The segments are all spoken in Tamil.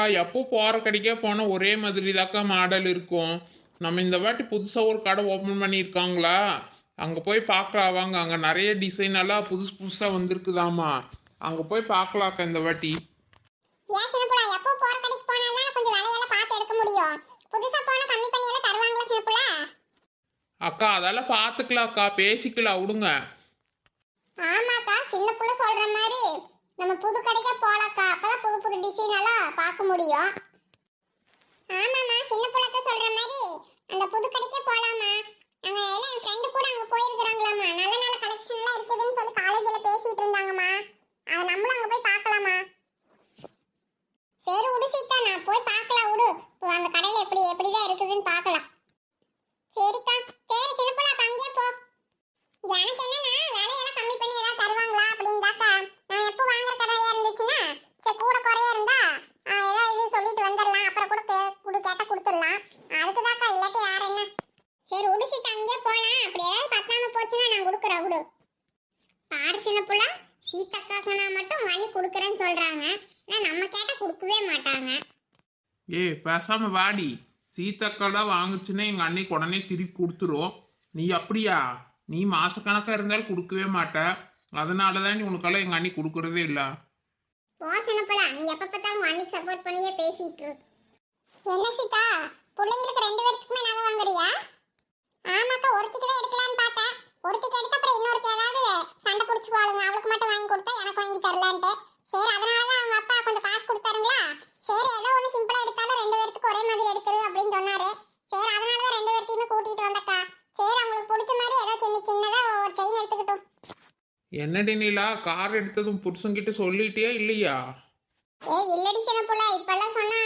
அக்கா எப்போ போகிற கடைக்கே போனால் ஒரே மாதிரி தாக்கா மாடல் இருக்கும். நம்ம இந்த வாட்டி புதுசாக ஒரு கடை ஓப்பன் பண்ணியிருக்காங்களா? அங்கே போய் பார்க்கலாம் வாங்க. அங்கே நிறைய டிசைன் எல்லாம் புதுசு புதுசாக வந்திருக்குதாமா அங்கே போய் பார்க்கலாக்கா இந்த வாட்டி. அக்கா அதெல்லாம் பார்த்துக்கலாம்க்கா. பேசிக்கலாம் விடுங்க. ஆமாக்கா சின்ன புள்ள சொல்ற மாதிரி. நம்ம புது கடைக்கே போலாக்கா. அப்பதான் புது புது டிசைன் எல்லாம் பார்க்க முடியும். ஆமாம்மா சின்ன புள்ளக்க சொல்ற மாதிரி. அந்த புது கடைக்கே போலாமா அங்க எல்லாம் என் ஃப்ரெண்டு கூட அங்க போயிருக்கிறாங்களாமா நல்ல நல்ல கலெக்ஷன் எல்லாம் இருக்குதுன்னு சொல்லி காலேஜ்ல பேசிட்டு இருந்தாங்கம்மா. அதை நம்மளும் அங்க போய் பார்க்கலாமா சரி விடு சீதா நான் போய் பார்க்கலாம் விடு. அந்த கடையில எப்படி எப்படிதான் இருக்குதுன்னு பார்க்கலாம். சரிக்கா. சரி சின்ன புள்ள அங்கேயே போ எனக்கு என்னன்னா வேலையெல்லாம் கம்மி பண்ணி ஏதாவது தருவாங்களா அப்படின்தாக்கா நான் எப்போ வாங்குற கடையா இருந்துச்சுன்னா சரி கூட குறைய இருந்தா ஆ, ஏதாவது இது சொல்லிட்டு வந்துடலாம் அப்புறம் கூட கே குடு கேட்டா கொடுத்துடலாம் அதுக்கு தாக்கா இல்லாட்டி வேற என்ன சரி விடு சீட்டு அங்கேயே போனா அப்படி ஏதாவது பத்தாம போச்சுன்னா நான் கொடுக்குறேன் விடு பாரு சின்ன புள்ள சீத்தக்கா சொன்னா மட்டும் பண்ணி கொடுக்குறேன்னு சொல்றாங்க ஆனா நம்ம கேட்டா கொடுக்கவே மாட்டாங்க ஏய் பேசாமல் வாடி. சீத்தக்கடை வாங்குச்சுன்னா எங்கள் அன்னைக்கு உடனே திருப்பி கொடுத்துரும். நீ அப்படியா? நீ மாசக்கணக்காக இருந்தாலும் கொடுக்கவே மாட்ட. அதனால தான் நீ உனக்கெல்லாம் எங்கள் அண்ணி கொடுக்குறதே இல்லை. போ நீ எப்ப பார்த்தாலும் அன்னைக்கு சப்போர்ட் பண்ணியே பேசிட்டு இரு. என்ன சீதா? பிள்ளைங்களுக்கு ரெண்டு பேருக்குமே நகை வாங்குறியா? ஆமாக்கா ஒருத்திக்கு தான் எடுக்கலாம்னு பார்த்தேன். ஒருத்திக்கு எடுத்த அப்புறம் இன்னொருத்தி ஏதாவது சண்டை பிடிச்சி போடுங்க அவளுக்கு மட்டும் வாங்கி கொடுத்தா எனக்கு வாங்கி தரலான்ட்டு. சரி அதனால தான் அவங்க அப்பா கொஞ்சம் காசு கொடுத்தாருங்களா? சரி ஏதோ ஒன்று சிம்பிளா எடுத்தாலும் ரெண்டு பேருக்கு ஒரே மாதிரி எடுத்துரு அப்படின்னு சொன்னாரு. சரி அதனால தான் ரெண்டு பேர்த்தையுமே கூட்டிட்டு வந்தக்கா. சரி அவங்களுக்கு பிடிச்ச மாதிரி ஏதோ சின்ன சின்னதா ஒரு செயின் எடுத்துக்கிட்டோம். என்னடி நீலா கார் எடுத்ததும் புருஷன்கிட்ட சொல்லிட்டியா இல்லையா? ஏய் இல்லடி சின்ன புள்ள இப்பெல்லாம் சொன்னா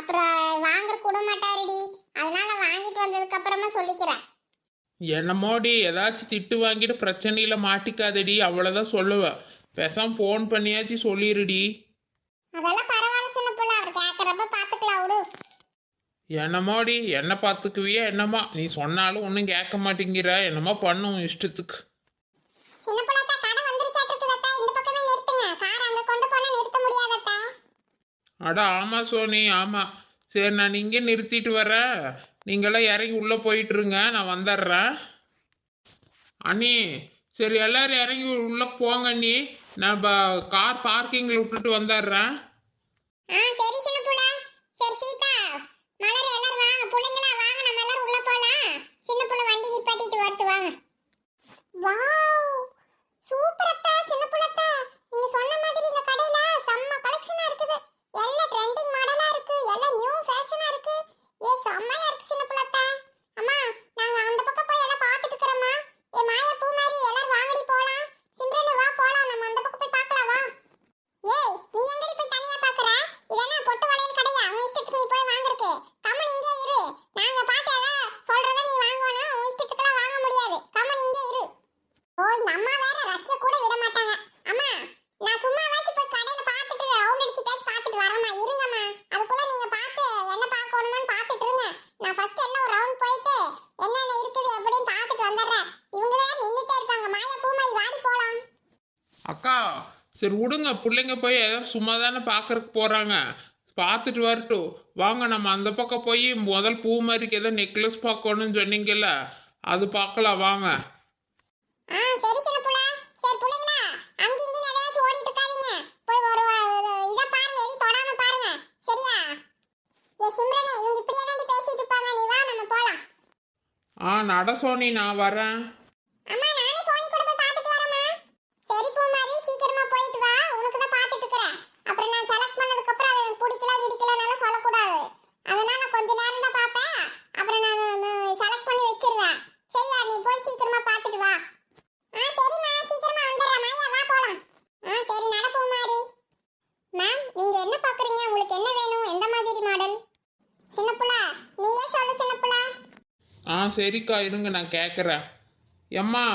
அப்புறம் வாங்குற கூட மாட்டாருடி. அதனால வாங்கிட்டு வந்ததுக்கு அப்புறமா சொல்லிக்கிறேன். என்னமோடி ஏதாச்சும் திட்டு வாங்கிட்டு பிரச்சனையில் மாட்டிக்காதடி அவ்வளோதான் சொல்லுவேன் பேசாம ஃபோன் பண்ணியாச்சும் சொல்லிடுடி அதெல்லாம் பரவாயில்ல சின்ன புள்ள அவர் கேட்கறப்ப பாத்துக்கலாம் விடு என்னமோடி என்ன பார்த்துக்குவியா என்னம்மா? நீ சொன்னாலும் ஒன்றும் கேட்க மாட்டேங்கிற. என்னமோ பண்ணும் இஷ்டத்துக்கு? அட ஆமாம் சோனி ஆமாம் சரி நான் இங்கே நிறுத்திட்டு வரேன். நீங்களாம் இறங்கி உள்ளே போயிட்டுருங்க நான் வந்துடுறேன். அண்ணி சரி எல்லாரும் இறங்கி உள்ளே போங்க அண்ணி. நான் கார் பார்க்கிங்கில் விட்டுட்டு வந்துடுறேன். ஆ சரி சின்ன மலர் எல்லாரும் வாங்க பிள்ளைங்களா வாங்க நம்ம எல்லாரும் உள்ள போலாம் சின்ன புள்ள வண்டி நிப்பாட்டிட்டு வரட்டு வாங்க வாவ் சூப்பர் அத்தா சின்ன புள்ள அத்தா நீங்க சொன்ன மாதிரி இந்த கடையில செம்ம கலெக்ஷனா இருக்குது எல்லாம் ட்ரெண்டிங் மாடலா இருக்கு எல்லாம் நியூ ஃபேஷனா இருக்கு ஏ செம்மையா இருக்கு சின்ன புள்ள அத்தா அம்மா நாங்க அந்த பக்கம் போய் எல்லாம் பார்த்துட்டு இருக்கறோம்மா ஏ மாயா பூ மாதிரி எல்லாரும் வாங்கடி போலாம் சிம்ரன் வா போலாம் நம்ம அந்த பக்கம் போய் பார்க்கலாம் வா ஏய் நீ எங்கடி போய் தனியா பாக்குற இதென்ன பொட்டு வளையல் கடையா உன் இஷ்டத்துக்கு நீ போய் வாங்குறக்கு கம்மன் இங்கே இரு நாங்க பார்த்தா சொல்றத நீ வாங்கணும் உன் இஷ்டத்துக்குலாம் வாங்க முடியாது கம்மன் இங்கே இரு ஓய் இந்த அம்மா வேற ரசிக்க கூட விட மாட்டாங்க அம்மா நான் சும்மா வாச்சு போய் கடையில பார்த்துட்டு ரவுண்ட் அடிச்சுட்டாச்சு பார்த்துட்டு வரேம்மா இருங்கம்மா அதுக்குள்ள நீங்க பார்த்து என்ன பார்க்கணும்னு பார்த்துட்டு இருங்க நான் ஃபர்ஸ்ட் எல்லாம் ஒரு ரவுண்ட் போயிட்டு என்னென்ன இருக்குது எப்படின்னு பார்த்துட்டு வந்துடுறேன் இவங்க வேற நின்னுட்டே இருப்பாங்க மாயா பூ மாதிரி வாடி போலாம் அக்கா சரி விடுங்க. பிள்ளைங்க போய் ஏதாவது சும்மா தானே பார்க்கறக்கு போகிறாங்க பார்த்துட்டு வரட்டும். வாங்க நம்ம அந்த பக்கம் போய் முதல் பூ மாதிரிக்கு ஏதோ நெக்லஸ் பார்க்கணும்னு சொன்னீங்கல்ல அது பார்க்கலாம். வாங்க. ஆ சரி சின்ன புள்ள. சரி புள்ளைங்களா அங்க இங்க ஏதாச்சும் ஓடிட்டு இருக்காதீங்க போய் ஒரு ஒரு இத பாருங்க எதி தொடாம பாருங்க சரியா ஏ சிம்ரனே இவங்க இப்படியே தான் பேசிட்டு இருப்பாங்க நீ வா நம்ம போலாம் ஆ நட சோனி நான் வரேன் அம்மா நானும் சோனி கூட போய் பார்த்துட்டு வரேம்மா சரி பூ மாதிரி சீக்கிரமா போயிட்டு வா உனக்கு தான் பார்த்துட்டு இருக்கறேன் அப்புறம் நான் செலக்ட் பண்ணதுக்கு அப்புறம் அது எனக்கு பிடிக்கல கிடிக்கலனால சொல்லக்கூடாது அதனால நான் கொஞ்ச நேரம் தான் பார்ப்பேன் அப்புறம் நான் செலக்ட் பண்ணி வச்சிருவேன் சரியா நீ போய் சீக்கிரமா பார்த்துட்டு வா ஆ சரிம்மா சீக்கிரமா வந்துடுறேன் மாயா வா போலாம் ஆ சரி நடப்போம் மாதிரி மேம் நீங்க என்ன பார்க்கறீங்க உங்களுக்கு என்ன வேணும் எந்த மாதிரி மாடல் சின்ன புள்ள நீயே சொல்லு சின்ன புள்ள ஆ சரிக்கா இருங்க நான் கேட்குறேன் எம்மா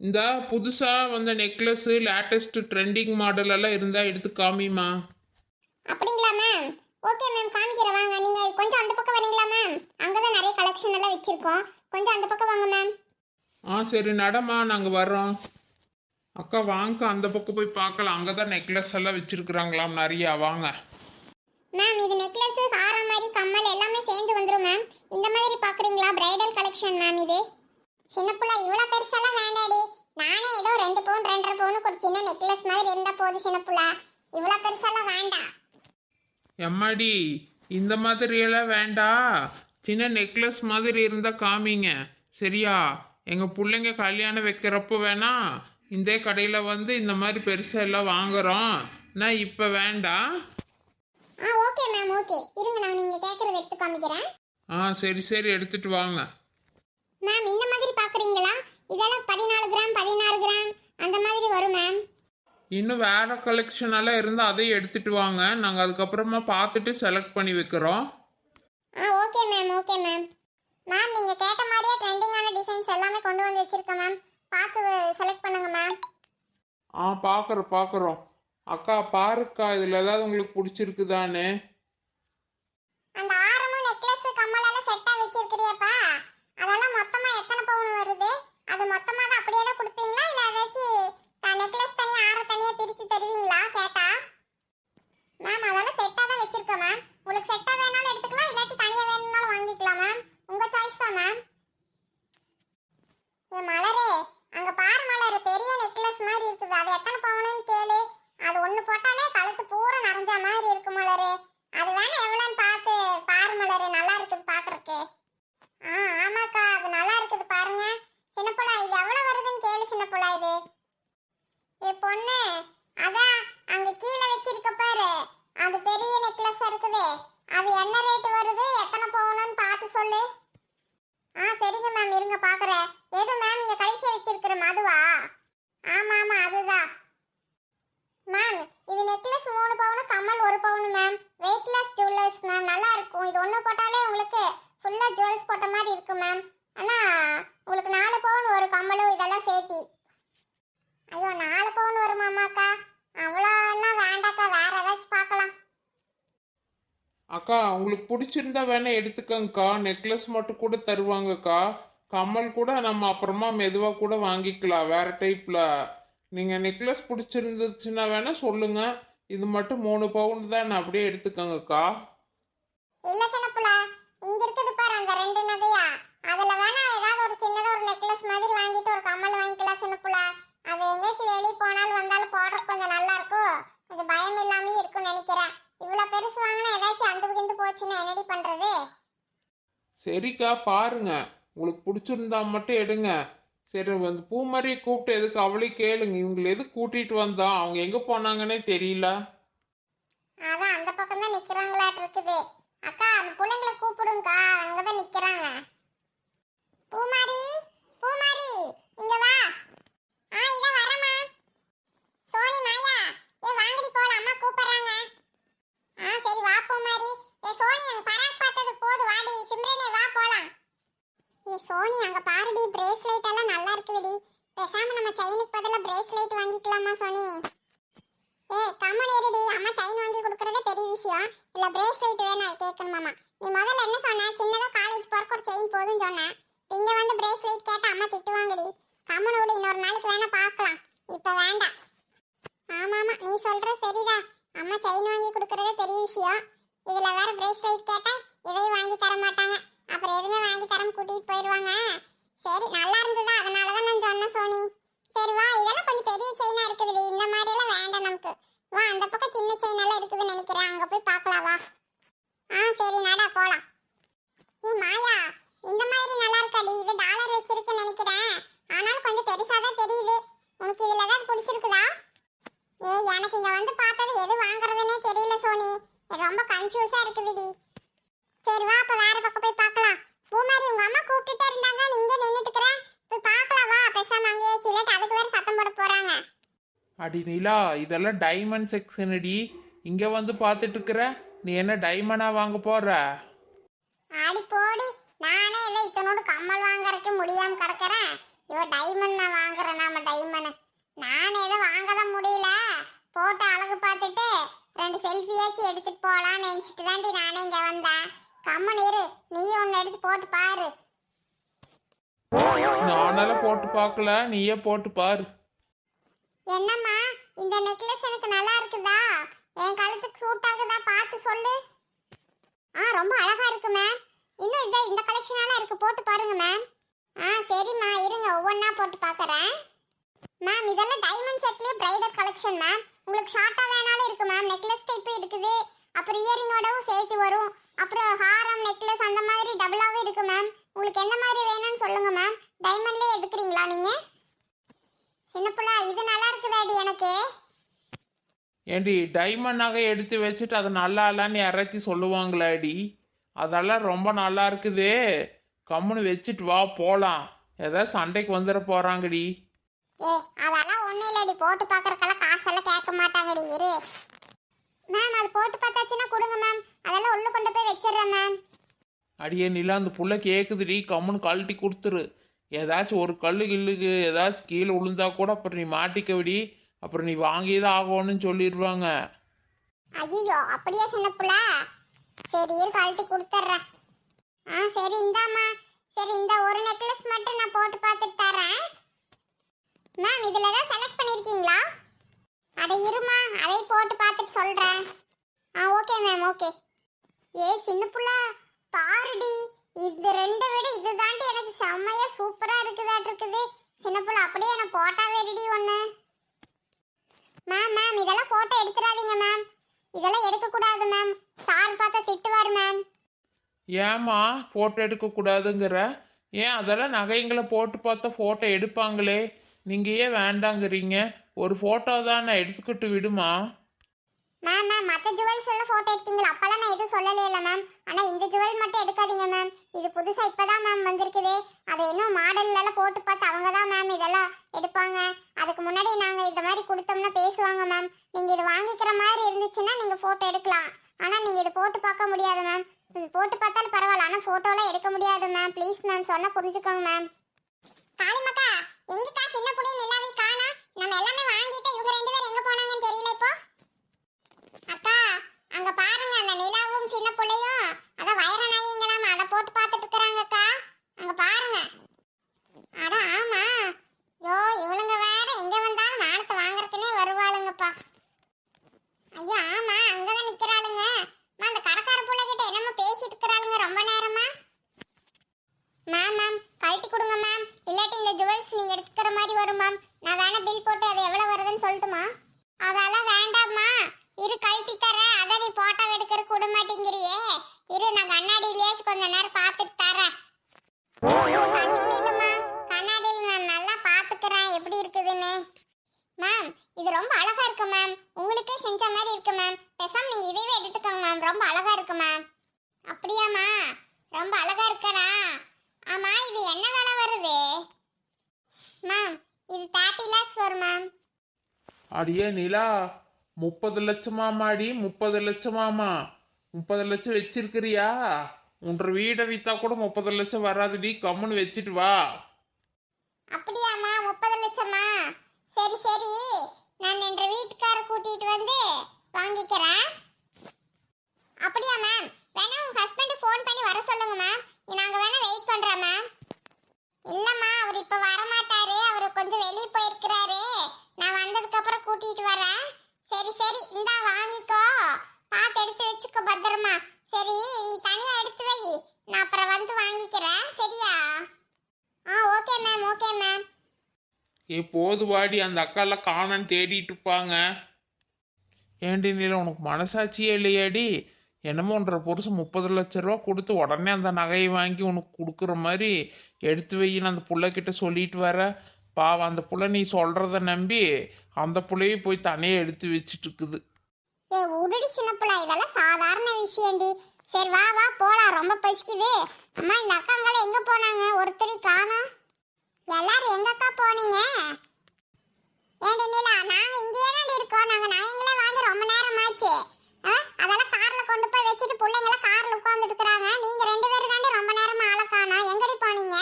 இந்த புதுசாக வந்த நெக்லஸ்ஸு லேட்டஸ்ட் ட்ரெண்டிங் மாடல் எல்லாம் இருந்தால் எடுத்து காமிம்மா. அப்படிங்களா மேம் ஓகே மேம் காமிக்கிறேன். வாங்க நீங்க கொஞ்சம் அந்த பக்கம் வரீங்களா மேம் அங்கதான் நிறைய கலெக்ஷன் எல்லாம் வச்சிருக்கோம். கொஞ்சம் அந்த பக்கம் வாங்க மேம் ஆ சரி நடமா நாங்கள் வர்றோம். அக்கா வாங்க அந்த பக்கம் போய் பார்க்கலாம். அங்கே தான் நெக்லஸ் எல்லாம் வச்சுருக்குறாங்களாம் நிறையா. வாங்க. மேம் இது நெக்லஸ் ஹாரம் மாதிரி கம்மல் எல்லாமே சேர்ந்து வந்துடும் மேம் இந்த மாதிரி பார்க்குறீங்களா? பிரைடல் கலெக்ஷன் மேம் இது? சின்ன பிள்ளை இவ்வளோ பெருசெல்லாம் வேண்டாடி. நானே ஏதோ ரெண்டு பவுன் ரெண்டரை பவுனுக்கு ஒரு சின்ன நெக்லஸ் மாதிரி இருந்தால் போதும் சின்ன பிள்ளை. இவ்வளோ பெருசெல்லாம் வேண்டாம். எம்மாடி இந்த மாதிரி எல்லாம் வேண்டாம் சின்ன நெக்லஸ் மாதிரி இருந்தால் காமிங்க. சரியா? எங்கள் பிள்ளைங்க கல்யாணம் வைக்கிறப்போ வேணா இந்த கடையில் வந்து இந்த மாதிரி பெருசாக எல்லாம் வாங்குகிறோம் நான் இப்போ வேண்டாம் ஆ ஓகே மேம் ஓகே இருங்க நான் நீங்க கேட்கறத எடுத்து காமிக்கிறேன். ஆ சரி சரி எடுத்துட்டு வாங்க. மேம் இந்த மாதிரி பாக்குறீங்களா? இதெல்லாம் பதினாலு கிராம் பதினாறு கிராம் அந்த மாதிரி வரும் மேம் இன்னும் வேற கலெக்ஷன் எல்லாம் இருந்தால் அதையும் எடுத்துட்டு வாங்க. நாங்கள் அதுக்கப்புறமா பார்த்துட்டு செலக்ட் பண்ணி வைக்கிறோம். ஆ okay ma'am okay ma'am ma'am நீங்க கேட்ட மாதிரியே ட்ரெண்டிங்கான டிசைன்ஸ் எல்லாமே கொண்டு வந்து வச்சிருக்கேன் மேம் பார்த்து செலக்ட் பண்ணுங்க மேம் ஆ பார்க்குறோம் பார்க்குறோம் அக்கா பாருக்கா இதுல ஏதாவது உங்களுக்கு பிடிச்சிருக்குதானே அந்த ஆரமும் நெக்லஸ் கம்மல் எல்லாம் செட்டா வச்சிருக்கிறியப்பா. அதெல்லாம் மொத்தமா எத்தனை பவுன் வருது? அது மொத்தமா தான் அப்படியே தான் கொடுப்பீங்களா? இல்ல ஏதாச்சும் நெக்லஸ் தனியா ஆரம் தனியா பிரிச்சு தருவீங்களா? கேட்டா. மேம் அதெல்லாம் செட்டா தான் வச்சிருக்கேன் மேம் உங்களுக்கு செட்டா வேணாலும் எடுத்துக்கலாம் இல்லாட்டி தனியா வேணும்னாலும் வாங்கிக்கலாம் மேம் உங்க சாய்ஸ் தான் மேம் ஏ மலரே அங்க பாரு மலர் பெரிய நெக்லஸ் மாதிரி இருக்குது அது எத்தனை பவுனுன்னு கேளு அது ஒண்ணு போட்டாலே கழுத்து பூரா நிறைஞ்ச மாதிரி இருக்கு மலரே அது வேணா எவ்வளோன்னு பார்த்து பாரு மலரே நல்லா இருக்குது பாக்குறதுக்கு ஆ ஆமாக்கா அது நல்லா இருக்குது பாருங்க சின்ன புள்ளா இது எவ்வளவு வருதுன்னு கேளு சின்ன புள்ளா இது ஏ பொண்ணு அதான் அங்க கீழே வச்சிருக்க பாரு அது பெரிய நெக்லஸ் இருக்குதே அது என்ன ரேட் வருது எத்தனை பவுனுன்னு பார்த்து சொல்லு ஆ சரிங்க மேம் இருங்க பாக்குறேன் எது மேம் இங்க கடைசியா வச்சிருக்கிற மதுவா ஆமா ஆமா அதுதான் மேம் இது நெக்லஸ் மூணு பவுனு கம்மல் ஒரு பவுனு மேம் வெயிட்லெஸ் ஜுவல்லர்ஸ் மேம் நல்லா இருக்கும் இது ஒன்று போட்டாலே உங்களுக்கு ஃபுல்லா ஜுவல்ஸ் போட்ட மாதிரி இருக்கும் மேம் ஆனா உங்களுக்கு நாலு பவுன் ஒரு கம்மலும் இதெல்லாம் சேர்த்தி ஐயோ நாலு பவுன் வருமாமாக்கா அவ்வளோன்னா வேண்டாக்கா வேற ஏதாச்சும் பார்க்கலாம் அக்கா உங்களுக்கு பிடிச்சிருந்தா வேணா எடுத்துக்கங்கக்கா. நெக்லஸ் மட்டும் கூட தருவாங்கக்கா. கம்மல் கூட நம்ம அப்புறமா மெதுவாக கூட வாங்கிக்கலாம் வேறு டைப்பில் நீங்கள் நெக்லஸ் பிடிச்சிருந்துச்சுன்னா வேணா சொல்லுங்க. இது மட்டும் மூணு பவுன் தான் அப்படியே எடுத்துக்கங்கக்கா. இல்ல சின்னப்புல இங்க இருக்குது பாரு அந்த ரெண்டு நகையா. அதுல வேணா ஏதாவது ஒரு சின்னதா ஒரு நெக்லஸ் மாதிரி வாங்கிட்டு ஒரு கம்மல் வாங்கிக்கலாம் சின்னப்புல. அது எங்கேயாச்சும் வெளியே போனாலும் வந்தாலும் போடுறது கொஞ்சம் நல்லா இருக்கும். கொஞ்சம் பயம் இல்லாம இருக்கும்னு நினைக்கிறேன். இவ்வளவு பெருசு வாங்கினா ஏதாச்சும் அந்த விழுந்து போச்சுன்னா என்னடி பண்றது? சரிக்கா பாருங்க. உங்களுக்கு பிடிச்சிருந்தா மட்டும் எடுங்க. சரி வந்து பூமாரியை கூப்பிட்டு எதுக்கு அவளே கேளுங்க. இவங்களை எதுக்கு கூட்டிட்டு வந்தா? அவங்க எங்க போனாங்கன்னே தெரியல. அதான் அந்த பக்கம் தான் நிக்கிறாங்களாட்டு இருக்குது. அக்கா அந்த பிள்ளைங்களை கூப்பிடுங்கக்கா. அங்கதான் நிக்கிறாங்க. பூமாரி பூமாரி இங்க வா. ஆ இத வரமா சோனி மாயா. ஏ வாங்கடி போலாம் அம்மா கூப்பிடுறாங்க ஆ சரி வா பூமாரி ஏ சோனி அங்க பராக் பார்த்தது போது வாடி சிம்ரனே வா போலாம் ஏ சோனி அங்க பாருடி பிரேஸ்லெட் எல்லாம் நல்லா இருக்குதுடி பேசாம நம்ம செயினுக்கு பதிலா பிரேஸ்லெட் வாங்கிக்கலாமா சோனி ஏய் கம்மன் ஏறிடி அம்மா செயின் வாங்கி கொடுக்கறதே பெரிய விஷயம் இல்ல பிரேஸ்லெட் வேணும் கேட்கணுமாமா நீ முதல்ல என்ன சொன்ன சின்னதா காலேஜ் போறக்கு ஒரு செயின் போதும்னு சொன்ன இங்க வந்து பிரேஸ்லெட் கேட்டா அம்மா திட்டுவாங்கடி கம்மன் விடு இன்னொரு நாளைக்கு வேணா பார்க்கலாம் இப்ப வேண்டாம் ஆமா ஆமா நீ சொல்ற சரிடா அம்மா செயின் வாங்கி கொடுக்கறதே பெரிய விஷயம். இதுல வேற பிரேஸ்லெட் கேட்டா இதையும் வாங்கி தர மாட்டாங்க. அப்புறம் எதுவுமே வாங்கி தரம் கூட்டிட்டு போயிடுவாங்க சரி நல்லா இருந்ததா? அதனாலதான் நான் சொன்னேன் சோனி. சரி வா இதெல்லாம் கொஞ்சம் பெரிய செயினா இருக்குதுடி. இந்த மாதிரி எல்லாம் வேண்டாம் நமக்கு. வா அந்த பக்கம் சின்ன செயின் எல்லாம் இருக்குதுன்னு நினைக்கிறேன். அங்க போய் பார்க்கலாம் வா. ஆ சரி நடா போலாம். ஏ மாயா இந்த மாதிரி நல்லா இருக்காடி. இது டாலர் வச்சிருக்குன்னு நினைக்கிறேன். ஆனாலும் கொஞ்சம் பெருசாக தான் தெரியுது. உனக்கு இதுல ஏதாவது பிடிச்சிருக்குதா? வந்து பார்த்தது எது வாங்குறதுனே தெரியல சோனி. ரொம்ப கன்ஃபியூஸா இருக்குதுடி சரி வா அப்ப வேற பக்கம் போய் பார்க்கலாம். பூமாரி உங்க அம்மா கூப்பிட்டுட்டே இருந்தாங்க. நீ இங்கே நின்னுட்டு இருக்கிற. போய் பார்க்கலாம் வா. பேசாம அங்கேயே சிலேட் அதுக்கு வேற சத்தம் போட போறாங்க. அடி நிலா இதெல்லாம் டைமண்ட் செக்ஷன் அடி இங்க வந்து பார்த்துட்டு இருக்கிற. நீ என்ன டைமண்டா வாங்க போற? ஆடி போடி. நானே இல்லை இத்தனோடு கம்மல் வாங்குறதுக்கு முடியாம கிடக்குறேன். இவ டைமண்ட் நான் வாங்குறேன் நாம டைமண்ட் நான் ஏதோ வாங்க தான் முடியல போட்டு அழகு பார்த்துட்டு ரெண்டு செல்ஃபியாச்சும் எடுத்துட்டு போலாம்னு நினைச்சிட்டு தாண்டி நானே இங்க வந்தேன். கம்மன் இரு. நீ ஒன்னு எடுத்து போட்டு பாரு. நானெல்லாம் போட்டு பார்க்கல. நீயே போட்டு பாரு. என்னம்மா இந்த நெக்லஸ் எனக்கு நல்லா இருக்குதா? என் கழுத்துக்கு சூட் ஆகுதா? பார்த்து சொல்லு. ஆ ரொம்ப அழகா இருக்கு மேம் இன்னும் இந்த இந்த கலெக்ஷனால இருக்கு. போட்டு பாருங்க மேம் ஆ சரிம்மா. இருங்க. ஒவ்வொன்றா போட்டு பார்க்கறேன். மேம் இதெல்லாம் டைமண்ட் செட்லயே பிரைடல் கலெக்ஷன் மேம் உங்களுக்கு ஷார்ட்டா வேணாலும் இருக்கு மேம் நெக்லஸ் டைப் இருக்குது. அப்புறம் இயரிங்கோடவும் சேர்த்து வரும். அப்புறம் ஹாரம் நெக்லஸ் அந்த மாதிரி டபுளாவும் இருக்கு மேம் உங்களுக்கு எந்த மாதிரி வேணும்னு சொல்லுங்க மேம் டைமண்ட்லயே எடுக்கிறீங்களா நீங்க? சின்ன புள்ள இது நல்லா இருக்குதாடி எனக்கு? ஏண்டி டைமண்ட் நகை எடுத்து வச்சுட்டு அது நல்லா இல்லைன்னு யாராச்சும் சொல்லுவாங்களாடி? அதெல்லாம் ரொம்ப நல்லா இருக்குதே. கம்முன்னு வச்சுட்டு வா போகலாம் ஏதாவது சண்டைக்கு வந்துட போகிறாங்கடி ஏ ஒண்ணும் இல்லடி போட்டு பார்க்கறக்கெல்லாம் காசெல்லாம் கேட்க மாட்டாங்கடி இரு. மேம் அது போட்டு பார்த்தாச்சுன்னா கொடுங்க மேம் அதெல்லாம் உள்ள கொண்டு போய் வச்சிடுறேன் மேம் அடியே நிலா அந்த புள்ள கேட்குதுடி கம்முன்னு கழட்டி கொடுத்துரு. ஏதாச்சும் ஒரு கல்லு கில்லுக்கு ஏதாச்சும் கீழே விழுந்தா கூட அப்புறம் நீ மாட்டிக்க விடி அப்புறம் நீ வாங்கி தான் ஆகணும்னு சொல்லிடுவாங்க. ஐயோ அப்படியே சின்ன புள்ள? சரி கழட்டி கொடுத்துட்றேன். ஆ சரி இந்தாம்மா. சரி இந்த ஒரு நெக்லஸ் மட்டும் நான் போட்டு பார்த்துட்டு தரேன். மேம் இதில் ஏதாவது செலக்ட் பண்ணியிருக்கீங்களா அட இருமா அதை போட்டு பார்த்துட்டு சொல்கிறேன் ஆ ஓகே மேம் ஓகே. ஏ சின்ன புள்ள பாருடி. இது ரெண்டு விட இது தாண்டி எனக்கு செம்மையா சூப்பராக இருக்குதாட்டு இருக்குது. சின்ன புள்ள அப்படியே எனக்கு போட்டா வேடிடி ஒன்று மேம் மேம் இதெல்லாம் ஃபோட்டோ எடுத்துடாதீங்க மேம். இதெல்லாம் எடுக்கக்கூடாது மேம். சார் பார்த்தா திட்டுவார் மேம். ஏம்மா ஃபோட்டோ எடுக்கக்கூடாதுங்கிற? ஏன் அதெல்லாம் நகைங்களை போட்டு பார்த்தா ஃபோட்டோ எடுப்பாங்களே? நீங்கள் ஏன் வேண்டாங்கிறீங்க? ஒரு ஃபோட்டோ தான் நான் எடுத்துக்கிட்டு விடுமா? மேம் மேம் மற்ற ஜுவல்ஸ் எல்லாம் ஃபோட்டோ எடுத்தீங்களா? அப்பெல்லாம் நான் எதுவும் சொல்லவே இல்லை மேம் ஆனால் இந்த ஜுவல் மட்டும் எடுக்காதீங்க மேம் இது புதுசாக இப்போ தான் மேம் வந்திருக்குது. அதை இன்னும் மாடல்லாம் போட்டு பார்த்து அவங்க தான் மேம் இதெல்லாம் எடுப்பாங்க. அதுக்கு முன்னாடி நாங்கள் இந்த மாதிரி கொடுத்தோம்னா பேசுவாங்க மேம் நீங்கள் இது வாங்கிக்கிற மாதிரி இருந்துச்சுன்னா நீங்கள் ஃபோட்டோ எடுக்கலாம். ஆனால் நீங்கள் இது போட்டு பார்க்க முடியாது மேம் இது போட்டு பார்த்தாலும் பரவாயில்ல. ஆனால் ஃபோட்டோலாம் எடுக்க முடியாது மேம் ப்ளீஸ் மேம் சொன்னால் புரிஞ்சுக்கோங்க மேம் காளிமக்கா எங்கக்கா சின்ன புடி நிலாவை காணா நம்ம எல்லாமே வாங்கிட்டு இவங்க ரெண்டு பேரும் எங்கே போனாங்கன்னு தெரியல இப்போ அக்கா அங்க பாருங்க அந்த நிலாவும் சின்ன புள்ளையும் அத வைர நகைங்களாம் அதை போட்டு பார்த்துட்டு இருக்கிறாங்க அக்கா அங்க பாருங்க அட ஆமா யோ இவளுங்க வேற எங்க வந்தாலும் நாளத்தை வாங்குறதுக்குனே வருவாளுங்கப்பா ஐயா ஆமா அங்கதான் நிக்கிறாளுங்க அம்மா, அந்த கடைக்கார புள்ள கிட்ட என்னமோ பேசிட்டு இருக்கிறாளுங்க ரொம்ப நேரமா மேம் மேம் கழட்டி கொடுங்க மேம் இல்லாட்டி நீங்க எடுத்துக்கிற மாதிரி வரும் மேம் நான் வேணா பில் போட்டு அது எவ்வளவு வருதுன்னு சொல்லட்டுமா? அதெல்லாம் வேண்டாம்மா. இரு கழட்டி தரேன். அதை நீ போட்டோ எடுக்கிற கூட மாட்டேங்கிறியே இரு நான் கண்ணாடியிலேயே கொஞ்ச நேரம் பார்த்துட்டு தரேன். கண்ணாடியில் நான் நல்லா பார்த்துக்கிறேன். எப்படி இருக்குதுன்னு? மேம் இது ரொம்ப அழகா இருக்கு மேம் உங்களுக்கே செஞ்ச மாதிரி இருக்கு மேம் பேசாம நீங்க இதுவே எடுத்துக்கோங்க மேம் ரொம்ப அழகா இருக்கு மேம் அப்படியாம்மா? ரொம்ப அழகா இருக்கடா. ஆமா இது என்ன விலை வருது? இது தேர்ட்டி லேக்ஸ் வரும்? மேம் அடியே நிலா முப்பது லட்சமாமாடி முப்பது லட்சமாமா. முப்பது லட்சம் வச்சிருக்கிறியா? உன்ற வீடை வித்தா கூட முப்பது லட்சம் வராதுடி கம்முன்னு வச்சுட்டு வா. அப்படியாம்மா முப்பது லட்சமா? சரி சரி. நான் என்ற வீட்டுக்கார கூட்டிட்டு வந்து வாங்கிக்கிறேன். அப்படியா மேம் வேணா உங்க ஹஸ்பண்ட் ஃபோன் பண்ணி வர சொல்லுங்க மேம் நாங்க வேணா வெயிட் பண்றோம் மேம் இல்லம்மா அவர் இப்ப வர மாட்டாரு அவர் கொஞ்சம் வெளியே போயிருக்கிறாரு நான் வந்ததுக்கு அப்புறம் கூட்டிட்டு வரேன் சரி சரி இந்தா வாங்கிக்கோ பார்த்து எடுத்து வச்சுக்கோ பத்திரமா சரி நீ தனியா எடுத்து வை நான் அப்புறம் வந்து வாங்கிக்கிறேன் சரியா ஆ ஓகே மேம் ஓகே மேம் போதுவாடி அந்த அக்காலாம் காணன்னு தேடிட்டு இருப்பாங்க ஏண்டி நீல உனக்கு மனசாட்சியே இல்லையாடி? என்னமோ ஒன்றரை புருஷன் முப்பது லட்ச ரூபா கொடுத்து உடனே அந்த நகையை வாங்கி உனக்கு கொடுக்குற மாதிரி எடுத்து வையின்னு அந்த பிள்ளைக்கிட்ட சொல்லிட்டு வர. பாவம் அந்த புள்ள நீ சொல்கிறத நம்பி அந்த புள்ளையே போய் தனியே எடுத்து வச்சுட்டு இருக்குது ஏ உடடி சின்ன பிள்ளை இதெல்லாம் சாதாரண விஷயம்டி. சரி வா வா போலாம். ரொம்ப பசிக்குது. அம்மா இந்த அக்காங்களை எங்க போனாங்க? ஒருத்தரை காணும். எல்லாரும் எங்கக்கா போனீங்க? ஏண்டி நிலா நாங்க இங்கேயே தான் இருக்கோம். நாங்க நகைங்களே வாங்கி ரொம்ப நேரம் ஆச்சு. அதெல்லாம் கார்ல கொண்டு போய் வச்சுட்டு பிள்ளைங்கள கார்ல உட்கார்ந்துட்டு நீங்க ரெண்டு பேரும் தாண்டி ரொம்ப நேரமா ஆள காணோம். எங்கடி போனீங்க?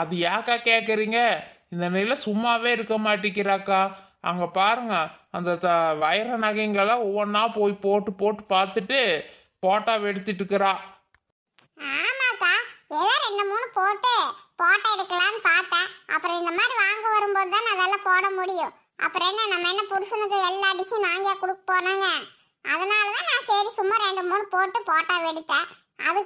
அது ஏக்கா கேட்குறீங்க இந்த நிலை சும்மாவே இருக்க மாட்டேங்கிறாக்கா. அங்கே பாருங்க அந்த த வைர நகைங்கெல்லாம் ஒவ்வொன்றா போய் போட்டு போட்டு பார்த்துட்டு போட்டோ எடுத்துட்டு இருக்கிறா. ஆமாக்கா ஏதோ ரெண்டு மூணு போட்டு போட்டோ எடுக்கலாம்னு பார்த்தேன். அப்புறம் இந்த மாதிரி வாங்க வரும்போது தான் அதெல்லாம் போட முடியும். அப்புறம் என்ன நம்ம என்ன புருஷனுக்கு எல்லா டிஷ்ஷும் வாங்கியா கொடுக்க போனாங்க அதனால தான் நான் சரி சும்மா ரெண்டு மூணு போட்டு போட்டோ எடுத்தேன்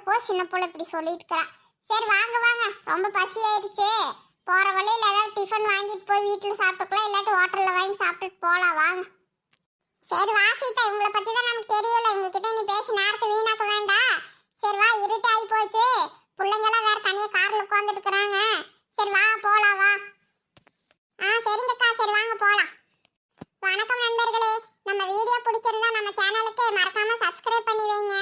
போய் சின்ன பிள்ளை இப்படி சொல்லிட்டு இருக்கிறான் சரி வாங்க வாங்க. ரொம்ப பசி ஆயிடுச்சு. போகிற வழியில ஏதாவது டிஃபன் வாங்கிட்டு போய் வீட்டில் சாப்பிட்டுக்கலாம் இல்லாட்டி ஹோட்டலில் வாங்கி சாப்பிட்டுட்டு போகலாம் வாங்க. சரி வா சீதா. இவங்களை பற்றி தான் நமக்கு தெரியல. இவங்க கிட்டே நீ பேசி நேரத்தை வீணாக்க வேண்டாம். சரி வா இருட்டு ஆகி போச்சு. பிள்ளைங்களாம் வேற தனியா கார்ல உட்காந்துட்டு இருக்கிறாங்க சரி வா போலாம் வா. ஆ சரிங்கக்கா. சரி வாங்க போலாம். வணக்கம் நண்பர்களே. நம்ம வீடியோ பிடிச்சிருந்தா நம்ம சேனலுக்கு மறக்காமல் சப்ஸ்கிரைப் பண்ணி வைங்க.